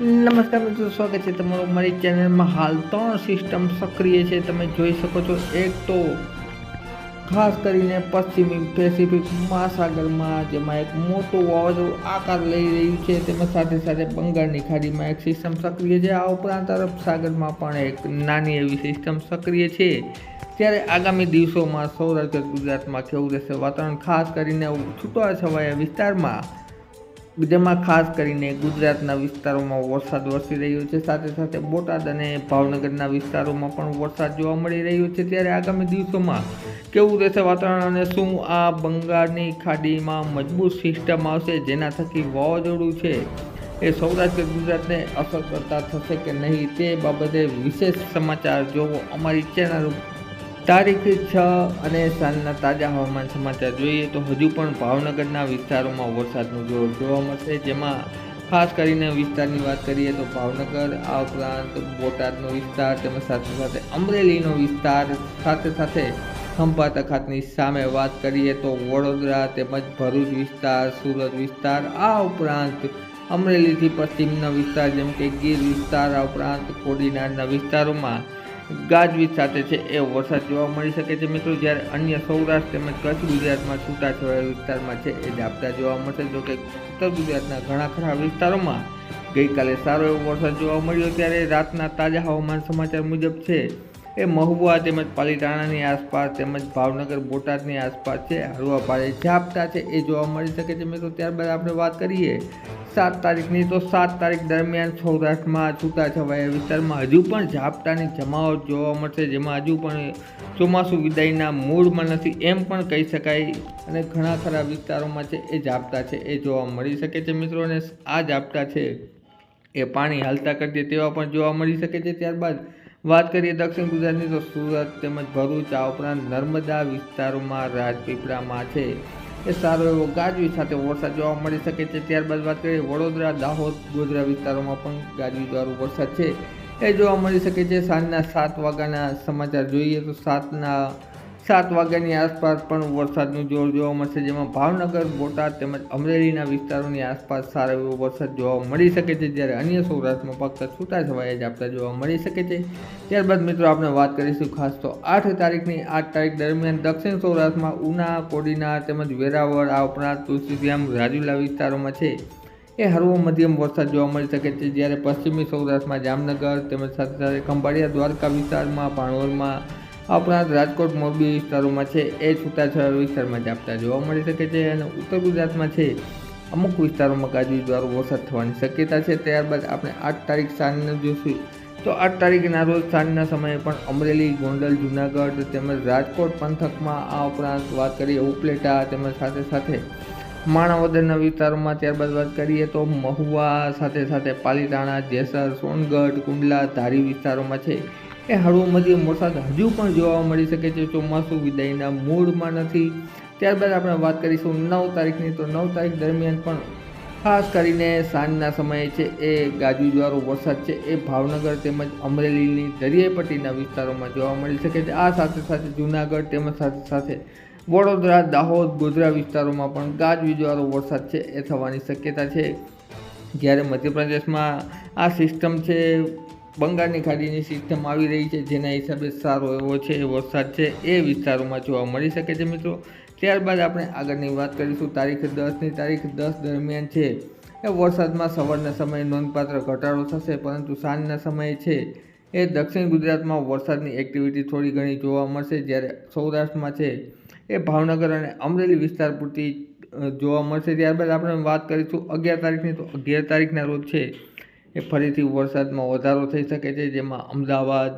નમસ્કાર મિત્રો, સ્વાગત છે તમારું મારી ચેનલમાં. હાલ ત્રણ સિસ્ટમ સક્રિય છે, તમે જોઈ શકો છો. એક તો ખાસ કરીને પશ્ચિમી પેસિફિક મહાસાગરમાં જેમાં એક મોટું વાવાઝોડું આકાર લઈ રહ્યું છે. તેમાં સાથે સાથે બંગાળની ખાડીમાં એક સિસ્ટમ સક્રિય છે. આ ઉપરાંત અરબ સાગરમાં પણ એક નાની એવી સિસ્ટમ સક્રિય છે. ત્યારે આગામી દિવસોમાં સૌરાષ્ટ્ર ગુજરાતમાં કેવું રહેશે? વાતાવરણ ખાસ કરીને છૂટા છવાયા વિસ્તારમાં જેમાં ખાસ કરીને ગુજરાતના વિસ્તારોમાં વરસાદ વરસી રહ્યો છે. સાથે સાથે બોટાદ અને ભાવનગરના વિસ્તારોમાં પણ વરસાદ જોવા મળી રહ્યો છે. ત્યારે આગામી દિવસોમાં કેવું રહેશે વાતાવરણ અને શું આ બંગાળની ખાડીમાં મજબૂત સિસ્ટમ આવશે જેના થકી વાવાઝોડું છે એ સૌરાષ્ટ્ર ગુજરાતને અસર કરતા થશે કે નહીં તે બાબતે વિશેષ સમાચાર જોવો અમારી ચેનલ તારીખ છ અને સાંજના તાજા હવામાન સમાચાર જોઈએ તો હજુ પણ ભાવનગરના વિસ્તારોમાં વરસાદનું જોર જોવા મળશે. જેમાં ખાસ કરીને વિસ્તારની વાત કરીએ તો ભાવનગર, આ ઉપરાંત બોટાદનો વિસ્તાર તેમજ સાથે સાથે અમરેલીનો વિસ્તાર સાથે સાથે ખંભાત અખાતની સામે વાત કરીએ તો વડોદરા તેમજ ભરૂચ વિસ્તાર, સુરત વિસ્તાર, આ ઉપરાંત અમરેલીથી પશ્ચિમના વિસ્તાર જેમ કે ગીર વિસ્તાર, આ ઉપરાંત કોડીનારના વિસ્તારોમાં ગાજવીજ સાથે છે, એ વરસાદ જોવા મળી શકે છે. મિત્રો, જ્યારે અન્ય સૌરાષ્ટ્ર તેમજ કચ્છ ગુજરાતમાં છૂટાછવાયા વિસ્તારમાં છે, એ ઝાપટા જોવા મળશે. જોકે ઉત્તર ગુજરાતના ઘણા ખરા વિસ્તારોમાં ગઈકાલે સારો એવો વરસાદ જોવા મળ્યો. ત્યારે રાતના તાજા હવામાન સમાચાર મુજબ છે, એ મહુવા તેમજ પાલીતાણાની આસપાસ તેમજ ભાવનગર, બોટાદની આસપાસ છે, હળવા ભારે ઝાપટા છે, એ જોવા મળી શકે છે. મિત્રો, ત્યારબાદ આપણે વાત કરીએ સાત તારીખની તો સાત તારીખ દરમિયાન સૌરાષ્ટ્રમાં છૂટાછવાયા વિસ્તારમાં હજુ પણ ઝાપટાની જમાવટ જોવા મળશે, જેમાં હજુ પણ ચોમાસું વિદાયના મૂળમાં નથી એમ પણ કહી શકાય. અને ઘણા ખરા વિસ્તારોમાં છે, એ ઝાપટા છે, એ જોવા મળી શકે છે મિત્રો. અને આ ઝાપટા છે, એ પાણી હાલતા કરજે તેવા પણ જોવા મળી શકે છે. ત્યારબાદ વાત કરીએ દક્ષિણ ગુજરાતની, તો સુરત તેમજ ભરૂચ, આ ઉપરાંત નર્મદા વિસ્તારોમાં રાજપીપળામાં છે. એ સારો એવો ગાજવી સાથે વરસાદ જોવા મળી શકે છે. ત્યારબાદ વાત કરીએ વડોદરા, દાહોદ, ગોધરા વિસ્તારોમાં પણ ગાજવીવાળો વરસાદ છે. એ જોવા મળી શકે છે. સાંજના સાત વાગ્યાના સમાચાર જોઈએ તો સાતના સાત વાગ્યાની આસપાસ પણ વરસાદનું જોર જોવા મળશે, જેમાં ભાવનગર, બોટાદ તેમજ અમરેલીના વિસ્તારોની આસપાસ સારો એવો વરસાદ જોવા મળી શકે છે. જ્યારે અન્ય સૌરાષ્ટ્રમાં ફક્ત જ ઝાપટા જોવા મળી શકે છે. ત્યારબાદ મિત્રો આપણે વાત કરીશું ખાસ તો આઠ તારીખની, આઠ તારીખ દરમિયાન દક્ષિણ સૌરાષ્ટ્રમાં ઉના, કોડીના તેમજ વેરાવળ આ ઉપરાંત તુલસીધામ રાજુલા વિસ્તારોમાં છે. એ હળવો મધ્યમ વરસાદ જોવા મળી શકે છે. જ્યારે પશ્ચિમી સૌરાષ્ટ્રમાં જામનગર તેમજ સાથે સાથે ખંભાળિયા દ્વારકા વિસ્તારમાં, ભાણવરમાં આ ઉપરાંત રાજકોટ મોરબી વિસ્તારોમાં છે એ છૂટાછવાયા વિસ્તારમાં ઝાપટા જોવા મળી શકે છે અને ઉત્તર ગુજરાતમાં છે અમુક વિસ્તારોમાં ગાજવીજ દ્વારા વરસાદ થવાની શક્યતા છે. ત્યારબાદ આપણે આઠ તારીખ સાંજને જોઈશું તો આઠ તારીખના રોજ સાંજના સમયે પણ અમરેલી, ગોંડલ, જુનાગઢ તેમજ રાજકોટ પંથકમાં આ ઉપરાંત વાત કરીએ ઉપલેટા તેમજ સાથે સાથે માણાવદરના વિસ્તારોમાં. ત્યારબાદ વાત કરીએ તો મહુવા સાથે સાથે પાલીતાણા, જેસર, સોનગઢ, કુંડલા ધારી વિસ્તારોમાં છે. એ હળવો મધ્યમ વરસાદ હજુ પણ જોવા મળી શકે છે ચોમાસું વિદાયના મૂળમાં નથી. ત્યારબાદ આપણે વાત કરીશું નવ તારીખની. તો નવ તારીખ દરમિયાન પણ ખાસ કરીને સાંજના સમયે છે એ ગાજવીજવાળો વરસાદ છે એ ભાવનગર તેમજ અમરેલીની દરિયાઈપટ્ટીના વિસ્તારોમાં જોવા મળી શકે છે. આ સાથે સાથે જૂનાગઢ તેમજ સાથે સાથે વડોદરા, દાહોદ, ગોધરા વિસ્તારોમાં પણ ગાજવીજવાળો વરસાદ છે એ થવાની શક્યતા છે. જ્યારે મધ્યપ્રદેશમાં આ સિસ્ટમ છે બંગાળની ખાડીની સિસ્ટમ આવી રહી છે, જેના હિસાબે સારો એવો છે વરસાદ છે, એ વિસ્તારોમાં જોવા મળી શકે છે મિત્રો. ત્યારબાદ આપણે આગળની વાત કરીશું તારીખ દસની. તારીખ દસ દરમિયાન છે એ વરસાદમાં સવારના સમયે નોંધપાત્ર ઘટાડો થશે, પરંતુ સાંજના સમયે છે એ દક્ષિણ ગુજરાતમાં વરસાદની એક્ટિવિટી થોડી ઘણી જોવા મળશે, જ્યારે સૌરાષ્ટ્રમાં છે એ ભાવનગર અને અમરેલી વિસ્તાર પૂરતી જોવા મળશે. ત્યારબાદ આપણે વાત કરીશું અગિયાર તારીખની. તો અગિયાર તારીખના રોજ છે એ ફરીથી વરસાદમાં વધારો થઈ શકે છે, જેમાં અમદાવાદ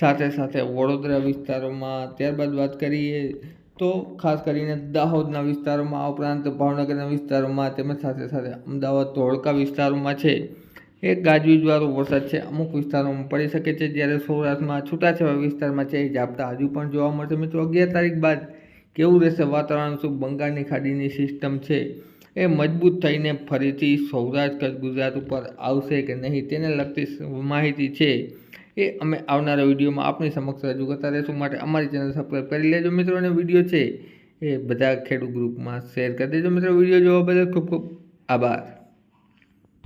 સાથે સાથે વડોદરા વિસ્તારોમાં ત્યારબાદ વાત કરીએ તો ખાસ કરીને દાહોદના વિસ્તારોમાં, આ ઉપરાંત ભાવનગરના વિસ્તારોમાં તેમજ સાથે સાથે અમદાવાદ ધોળકા વિસ્તારોમાં છે. એ ગાજવીજવાળો વરસાદ છે. અમુક વિસ્તારોમાં પડી શકે છે. જ્યારે સૌરાષ્ટ્રમાં છૂટાછવાયા વિસ્તારમાં છે, એ ઝાપટા હજુ પણ જોવા મળશે. મિત્રો, અગિયાર તારીખ બાદ કેવું રહેશે વાતાવરણ? શું બંગાળની ખાડીની સિસ્ટમ છે? એ મજબૂત થઈને ફરીથી સૌરાષ્ટ્ર કચ્છ ગુજરાત ઉપર આવશે કે નહીં તેને લગતી માહિતી છે એ અમે આવનારા વિડીયોમાં આપની સમક્ષ રજૂ કરતા રહીશું. માટે અમારી ચેનલ સબસ્ક્રાઈબ કરી લેજો મિત્રો અને વીડિયો છે એ બધા ખેડૂત ગ્રુપમાં શેર કરી દેજો મિત્રો. વીડિયો જોવા બદલ ખૂબ ખૂબ આભાર.